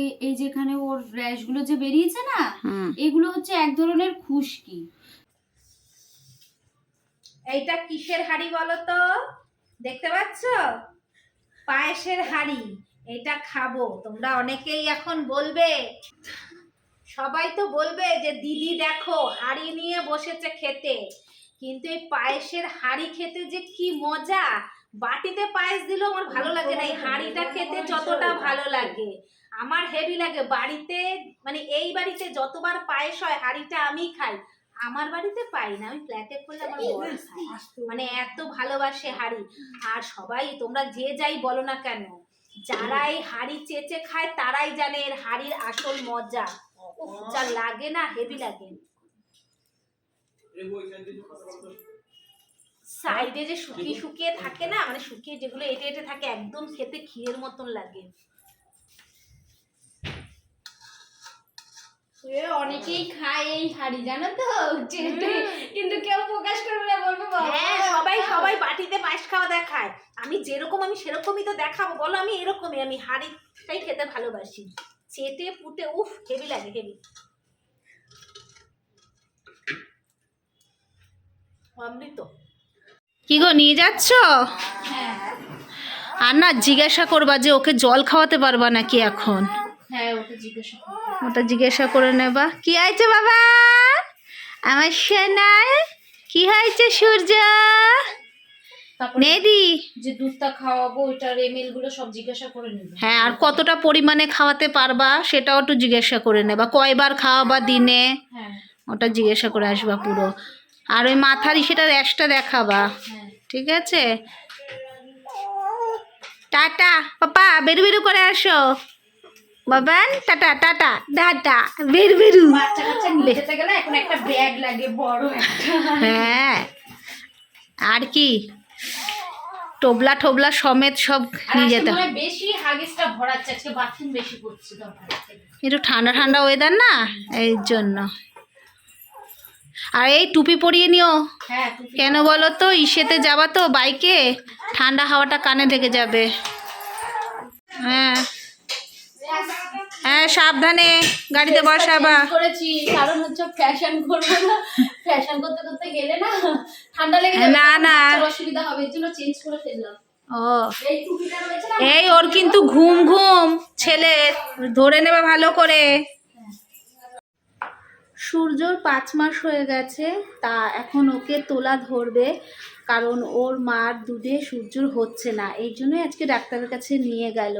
ওই এই যেখানে ওর র্যাশগুলো যে বেরিয়েছে না এগুলো হচ্ছে এক ধরনের খুশকি। এইটা কিসের হাড়ি বলো তো দেখতে পাচ্ছ? পায়েসের হাড়ি। এটা খাব। তোমরা অনেকেই এখন বলবে সবাই তো বলবে যে দিদি দেখো হাড়ি নিয়ে বসেছে খেতে। কিন্তু এই পায়েসের হাড়ি খেতে যে কি মজা! বাটিতে পায়েস দিলেও আমার ভালো লাগে না। এই হাঁড়িটা খেতে যতটা ভালো লাগে। আমার হেভি লাগে। বাড়িতে মানে এই বাড়িতে যতবার পায়েস হয়, হাঁড়িটা আমি খাই। আমার বাড়িতে পাই না, আমি ফ্ল্যাটে করলে আমার মানে এত ভালোবাসে হাড়ি। আর সবাই, তোমরা যে যাই বলো না কেন, যারা এই হাড়ি চেচে খায়, তারাই জানে এর হাড়ির আসল মজা। যা লাগে না হেভি লাগে। সাইডে যে শুকিয়ে শুকিয়ে থাকে না মানে শুকিয়ে যেগুলো এটে এটে থাকে, একদম খেতে ক্ষীরের মতন লাগে। অনেকেই খায় এই হাড়ি জানো তো? কিন্তু কেউ প্রকাশ করবে না বলবে হ্যাঁ সবাই সবাই বাটিতে পায়েস খাওয়া দেখায়। আমি যেরকম আমি সেরকমই তো দেখাবো বলো আমি এরকমই আমি হাড়িটাই খেতে ভালোবাসি। চেটে পুটে উফ হেভি লাগে হেভি অমৃত। কি গো নিয়ে যাচ্ছ? হ্যাঁ। আর না জিজ্ঞাসা করবা যে ওকে জল খাওয়াতে পারবা নাকি এখন? হ্যাঁ জিজ্ঞাসা ওটা জিজ্ঞাসা করে নেবা। কি হয়েছে বাবা? আমার সোনার কি হয়েছে সূর্য? নেদি। যে দুধটা খাওয়াবো ওইটার এমএলগুলো সব জিজ্ঞাসা করে নেবে। হ্যাঁ আর কতটা পরিমাণে খাওয়াতে পারবা সেটাও একটু জিজ্ঞাসা করে নেবা। কয়বার খাওয়াবা দিনে? হ্যাঁ। ওটা জিজ্ঞাসা করে আসবা পুরো। আর ওই মাথার সেটা র্যাশটা দেখাবা। হ্যাঁ। ঠিক আছে? টাটা পাপা বেরু বেরু করে আসো। বাবান টাটা টাটা টাটা বেরু বেরু। হ্যাঁ। আর কি? টোবলা টোবলা সমেত সব নিয়ে যেতে বেশি হাগিসটা ভরাচ্ছে আজকে বাথরুম বেশি করছে একটু ঠান্ডা ঠান্ডা ওয়েদার না? এই জন্য। আর এই টুপি পরিয়ে নিও। হ্যাঁ কেন বলো তো ইসেতে যাবা তো বাইকে ঠান্ডা হাওয়াটা কানে ঢেকে যাবে। হ্যাঁ। হ্যাঁ সাবধানে গাড়িতে বসাবা চেঞ্জ করেছি। কারণ হচ্ছে ফ্যাশন করব না। ফ্যাশন করতে করতে গেলে না ঠান্ডা লেগে যাবে না, না। অসুবিধা হবে এর জন্য চেঞ্জ করে ফেললাম। ও। এই টুপিটা রয়েছে না? এই ওর কিন্তু ঘুম ঘুম ছেলে। ধরে নেবে ভালো করে। সূর্যর পাঁচ মাস হয়ে গেছে তা এখন ওকে তোলা ধরবে। কারণ ওর মার দুধে সূর্যর হচ্ছে না। এই জন্যই আজকে ডাক্তারের কাছে নিয়ে গেল।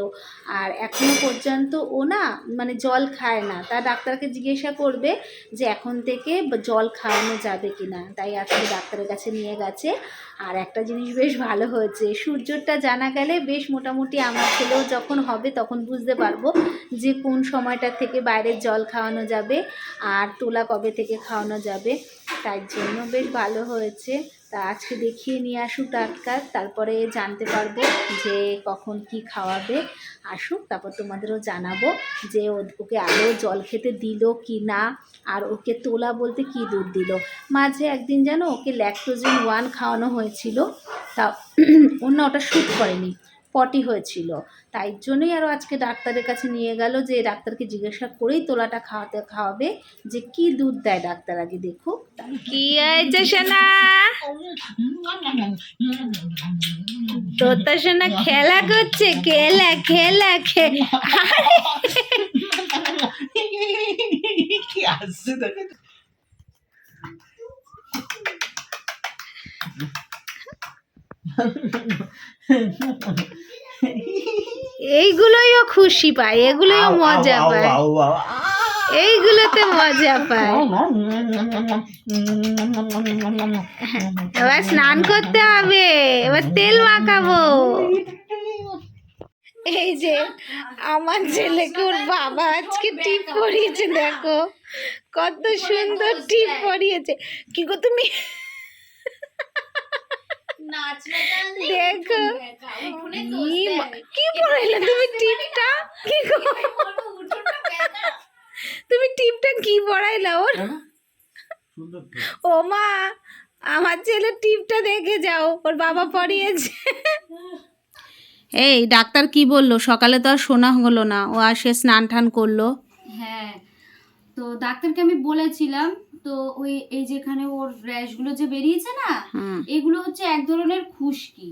আর এখনও পর্যন্ত ও না মানে জল খায় না। তা ডাক্তারকে জিজ্ঞাসা করবে যে এখন থেকে জল খাওয়ানো যাবে কি না তাই আজকে ডাক্তারের কাছে নিয়ে গেছে। আর একটা জিনিস বেশ ভালো হয়েছে, সূর্যটা জানা গেলে বেশ মোটামুটি আমার ছেলেও যখন হবে তখন বুঝতে পারব যে কোন সময়টা থেকে বাইরের জল খাওয়ানো যাবে আর তোলা কবে থেকে খাওয়ানো যাবে। তাই জন্য বেশ ভালো হয়েছে। তা আজকে দেখিয়ে নিয়ে আসুক ডাক্তার, তারপরে জানতে পারব যে কখন কি খাওয়াবে। আসুক, তারপর তোমাদেরও জানাব যে ওকে আরও জল খেতে দিল কি না, আর ওকে তোলা বলতে কি দুধ দিল। মাঝে একদিন যেন ওকে ল্যাকটোজিন ওয়ান খাওয়ানো হয়েছিল, তা অন্য ওটা শ্যুট করেনি। পটি হয়েছিল। তাই জন্যই আরও আজকে ডাক্তারের কাছে নিয়ে গেল যে ডাক্তারকে জিজ্ঞাসা করেই তোলাটা খাওয়াতে খাওয়াবে যে কি দুধ দেয় ডাক্তার আগে দেখুক। কি হয়েছে সোনা? তোতা সোনা খেলা করছে খেলা খেলা খেলা কি আসছে দেখে এইগুলোই ও খুশি পায় এগুলোই মজা পায়। এইগুলোতে মজা পায়। এবার স্নান করতে হবে এবার তেল মাখাবো। এই যে আমার ছেলেকে ওর বাবা আজকে টিপ পরিয়েছে দেখো। কত সুন্দর টিপ পরিয়েছে কি গো তুমি? দেখো। কি পড়াইলে তুমি টিপটা? কি তুমি টিপটা কি পড়াইলা ওর? ও মা আমার ছেলে টিপটা দেখে যাও। ওর বাবা পড়িয়েছে। এই ডাক্তার কি বলল? সকালে তো আর শোনা হলো না। ও আর সে স্নান টান করল। হ্যাঁ তো ডাক্তারকে আমি বলেছিলাম তো ওই এই যেখানে ওর র্যাশগুলো যে বেরিয়েছে না এগুলো হচ্ছে এক ধরনের খুশকি।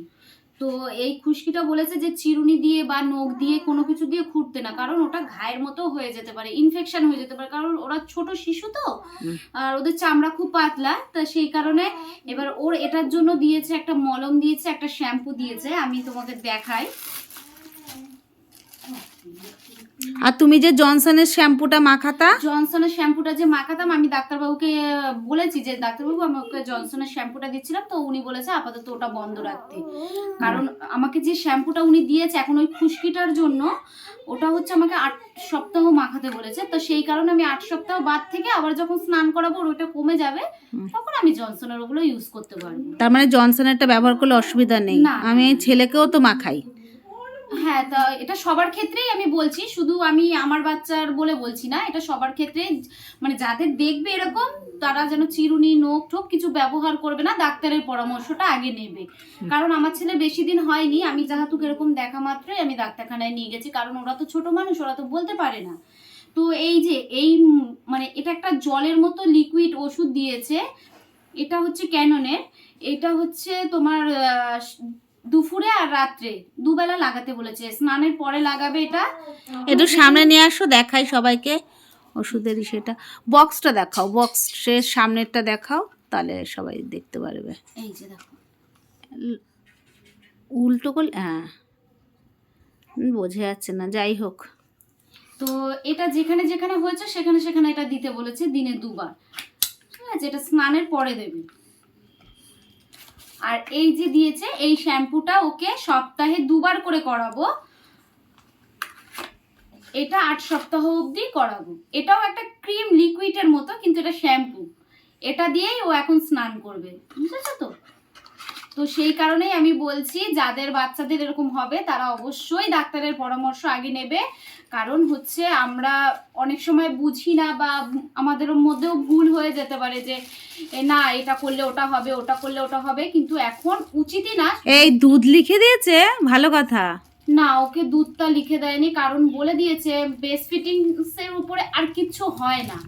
তো এই খুশকিটা বলেছে যে চিরুনি দিয়ে বা নখ দিয়ে কোনো কিছু দিয়ে খুঁড়তে না কারণ ওটা ঘায়ের মতো হয়ে যেতে পারে ইনফেকশন হয়ে যেতে পারে কারণ ওরা ছোট শিশু তো আর ওদের চামড়া খুব পাতলা তা সেই কারণে এবার ওর এটার জন্য দিয়েছে একটা মলম দিয়েছে একটা শ্যাম্পু দিয়েছে আমি তোমাকে দেখাই। আর তুমি যে জনসনের শ্যাম্পুটা মাখাতা? জনসনের শ্যাম্পুটা যে মাখাতাম আমি ডাক্তারবাবুকে বলেছি যে ডাক্তারবাবু আমি ওকে জনসনের শ্যাম্পুটা দিচ্ছিলাম তো উনি বলেছে আপাতত ওটা বন্ধ রাখতে। কারণ আমাকে যে শ্যাম্পুটা উনি দিয়েছে এখন ওই খুশকিটার জন্য ওটা হচ্ছে আমাকে আট সপ্তাহ মাখাতে বলেছে। তো সেই কারণে আমি আট সপ্তাহ বাদ থেকে আবার যখন স্নান করাবো ওটা কমে যাবে তখন আমি জনসনের ওগুলো ইউজ করতে পারব। তার মানে জনসনেরটা ব্যবহার করলে অসুবিধা নেই। আমি ছেলেকেও তো মাখাই। হ্যাঁ তা এটা সবার ক্ষেত্রেই আমি বলছি, শুধু আমি আমার বাচ্চার বলে বলছি না, এটা সবার ক্ষেত্রে মানে যাদের দেখবে এরকম, তারা যেন চিরুনি নোখ টোক কিছু ব্যবহার করবে না, ডাক্তারের পরামর্শটা আগে নেবে। কারণ আমার ছেলে বেশি দিন হয়নি, আমি যাহাতু এরকম দেখা মাত্রই আমি ডাক্তারখানায় নিয়ে গেছি, কারণ ওরা তো ছোট মানুষ, ওরা তো বলতে পারে না। তো এই যে, এই মানে এটা একটা জলের মতো লিকুইড ওষুধ দিয়েছে, এটা হচ্ছে ক্যাননের, এটা হচ্ছে তোমার দুপুরে আর রাত্রে। দুবেলা লাগাতে বলেছে। স্নানের পরে লাগাবে এটা। একটু সামনে নিয়ে আসো দেখাই সবাইকে। ওষুধেরই সেটা। বক্সটা দেখাও বক্সের সামনেরটা দেখাও তাহলে সবাই দেখতে পারবে। এই যে দেখো। উল্টো করলে হ্যাঁ। বোঝা যাচ্ছে না যাই হোক। তো এটা যেখানে যেখানে হয়েছে সেখানে সেখানে এটা দিতে বলেছে দিনে দুবার। ঠিক আছে এটা স্নানের পরে দেবে। আর এই যে দিয়েছে, এই শ্যাম্পুটা ওকে সপ্তাহে দুবার করে করাবো। এটা আট সপ্তাহ অবধি করাবো। এটাও একটা ক্রিম লিকুইডের মতো, কিন্তু এটা শ্যাম্পু। এটা দিয়েই ও এখন স্নান করবে। বুঝেছ তো? তো সেই কারণেই আমি বলছি, যাদের বাচ্চাদের এরকম হবে, তারা অবশ্যই ডাক্তারের পরামর্শ আগে নেবে। কারণ হচ্ছে আমরা অনেক সময় বুঝি না বা আমাদের মধ্যেও ভুল হয়ে যেতে পারে যে না এটা করলে ওটা হবে ওটা করলে ওটা হবে কিন্তু এখন উচিতই না। এই দুধ লিখে দিয়েছে? ভালো কথা। না ওকে দুধটা লিখে দেয়নি কারণ বলে দিয়েছে বেস্ট ফিটিংসের উপরে আর কিছু হয় না।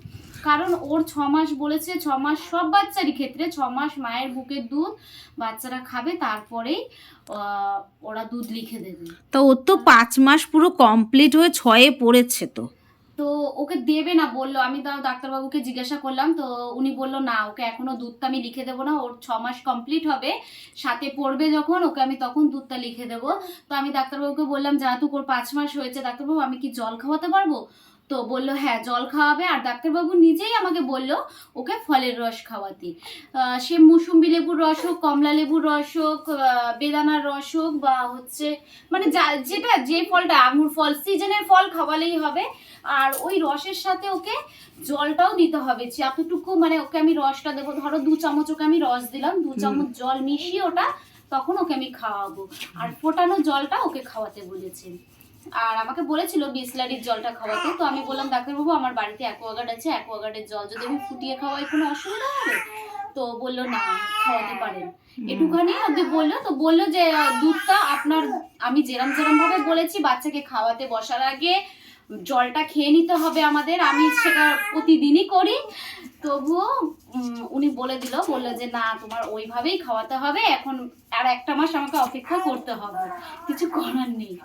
কারণ ওর ছ মাস বলেছে ছ মাস সব বাচ্চারই ক্ষেত্রে ছ মাস মায়ের বুকের দুধ বাচ্চারা খাবে তারপরেই ওরা দুধ লিখে দেবে। তো ওর তো পাঁচ মাস পুরো কমপ্লিট হয়ে ছয়ে পড়েছে তো। তো ওকে দেবে না বলল আমি তাও ডাক্তারবাবুকে জিজ্ঞাসা করলাম তো উনি বলল না ওকে এখনও দুধটা আমি লিখে দেবো না ওর ছ মাস কমপ্লিট হবে সাথে পড়বে যখন ওকে আমি তখন দুধটা লিখে দেবো। তো আমি ডাক্তারবাবুকে বললাম যেহেতু ওর পাঁচ মাস হয়েছে ডাক্তারবাবু আমি কি জল খাওয়াতে পারব? তো বলল হ্যাঁ জল খাওয়াবে। আর ডাক্তারবাবু নিজেই আমাকে বলল ওকে ফলের রস খাওয়াতে। সে মুসুম্বি লেবুর রস হোক কমলা লেবুর রস হোক বেদানার রস হোক বা হচ্ছে মানে যেটা যে ফলটা আঙুর ফল সিজনের ফল খাওয়ালেই হবে। আর ওই রসের সাথে ওকে জলটাও দিতে হবে। যতটুকু মানে ওকে আমি রসটা দেবো। ধরো দু চামচ ওকে আমি রস দিলাম দু চামচ জল মিশিয়ে ওটা তখন ওকে আমি খাওয়াবো। আর ফোটানো জলটা ওকে খাওয়াতে বলেছে আর আমাকে বলেছিল বিসলারির জলটা খাওয়াতে তো আমি বললাম ডাক্তারবাবু আমার বাড়িতে অ্যাকোয়াগার্ড আছে অ্যাকোয়াগার্ডের জল যদি আমি ফুটিয়ে খাওয়াই কোনো অসুবিধা হবে? তো বলল না খাওয়াতে পারেন। একটুখানি ওদের বলল তো বলল যে দুধটা আপনার আমি যেরম যেরম ভাবে বলেছি বাচ্চাকে খাওয়াতে বসার আগে জলটা খেয়ে নিতে হবে আমাদের আমি সেটা প্রতিদিনই করি। তবুও উনি বলে দিল বলল যে না তোমার ওইভাবেই খাওয়াতে হবে এখন আর একটা মাস আমাকে অপেক্ষা করতে হবে। কিছু করার নেই।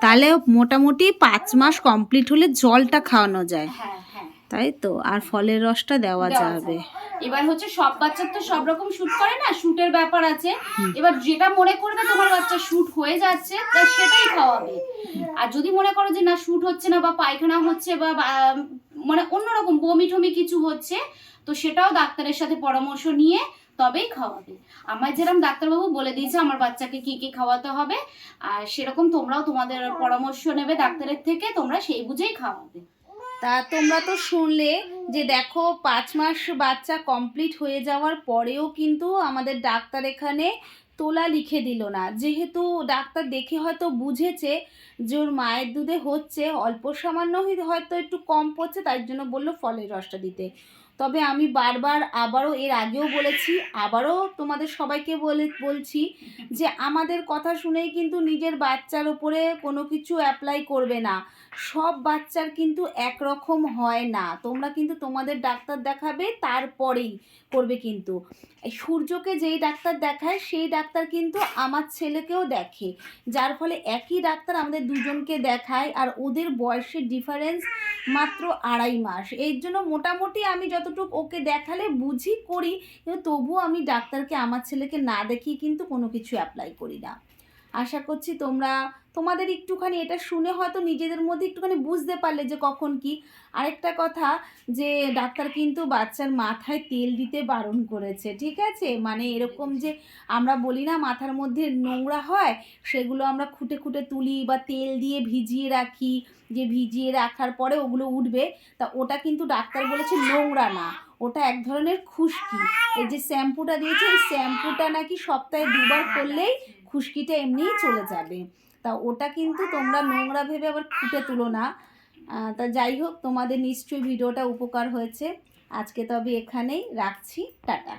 তাহলে মোটামুটি পাঁচ মাস কমপ্লিট হলে জলটা খাওয়ানো যায়। হ্যাঁ হ্যাঁ। তাই তো? আর ফলের রসটা দেওয়া যাবে। এবার হচ্ছে সব বাচ্চার তো সব রকম শুট করে না? শুটের ব্যাপার আছে। এবার যেটা মনে করবে তোমার বাচ্চা শুট হয়ে যাচ্ছে তা সেটাই খাওয়াবে। আর যদি মনে করো যে না শুট হচ্ছে না বা পায়খানা হচ্ছে বা বা- মানে অন্যরকম বমি টমি কিছু হচ্ছে তো সেটাও ডাক্তারের সাথে পরামর্শ নিয়ে তবেই খাওয়াবে। আমার যেরকম ডাক্তারবাবু বলে দিয়েছে আমার বাচ্চাকে কি কি খাওয়াতে হবে আর সেরকম তোমরাও তোমাদের পরামর্শ নেবে ডাক্তারের থেকে তোমরা সেই বুঝেই খাওয়াবে। তা তোমরা তো শুনলে যে দেখো পাঁচ মাস বাচ্চা কমপ্লিট হয়ে যাওয়ার পরেও কিন্তু আমাদের ডাক্তার এখানে তোলা লিখে দিল না। যেহেতু ডাক্তার দেখে হয়তো বুঝেছে যে ওর মায়ের দুধে হচ্ছে, অল্প সামান্য হয়তো একটু কম পড়ছে, তাই জন্য বলল ফলের রসটা দিতে। তবে আমি বারবার আবারও এর আগেও বলেছি, আবারও তোমাদের সবাইকে বলে, বলছি যে আমাদের কথা শুনেই কিন্তু নিজের বাচ্চার ওপরে কোনো কিছু অ্যাপ্লাই করবে না। সব বাচ্চার কিন্তু একরকম হয় না। তোমরা কিন্তু তোমাদের ডাক্তার দেখাবে, তারপরেই করবে কিন্তু। সূর্যকে যেই ডাক্তার দেখায়, সেই ডাক্তার কিন্তু আমার ছেলেকেও দেখে। যার ফলে একই ডাক্তার আমাদের দুজনকে দেখায়, আর ওদের বয়সের ডিফারেন্স মাত্র আড়াই মাস। এর জন্য মোটামুটি আমি যতটুকু ওকে দেখালে বুঝি, করি, কিন্তু তবুও আমি ডাক্তারকে, আমার ছেলেকে না দেখিয়ে কিন্তু কোনো কিছু অ্যাপ্লাই করি না। আশা করছি তোমরা, তোমাদের একটুখানি এটা শুনে হয়তো নিজেদের মধ্যে একটুখানি বুঝতে পারলে যে কখন কি। আরেকটা কথা যে, ডাক্তার কিন্তু বাচ্চার মাথায় তেল দিতে বারণ করেছে, ঠিক আছে? মানে এরকম যে আমরা বলি না, মাথার মধ্যে নোংরা হয়, সেগুলো আমরা খুঁটে খুঁটে তুলি বা তেল দিয়ে ভিজিয়ে রাখি, যে ভিজিয়ে রাখার পরে ওগুলো উঠবে। তা ওটা কিন্তু ডাক্তার বলেছে নোংরা না, ওটা এক ধরনের খুশকি। এই যে শ্যাম্পুটা দিয়েছে, এই শ্যাম্পুটা নাকি সপ্তাহে দুবার করলেই খুশকিটা এমনিই চলে যাবে। তা ওটা কিন্তু তোমরা নোংরা ভেবে আবার খুঁটে তুলো না। তা যাই হোক, তোমাদের নিশ্চয়ই ভিডিওটা উপকার হয়েছে। আজকে তবে এখানেই রাখছি। টাটা।